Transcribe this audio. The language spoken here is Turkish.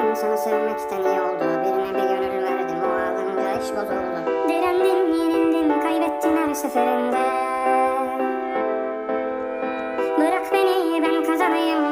bazen insanı sevmekten iyi oldu. Birine bir gönül verdim o ağlanınca iş bozuldu. Direndim, yenildim, kaybettim her seferinde. Bırak beni ben kazanayım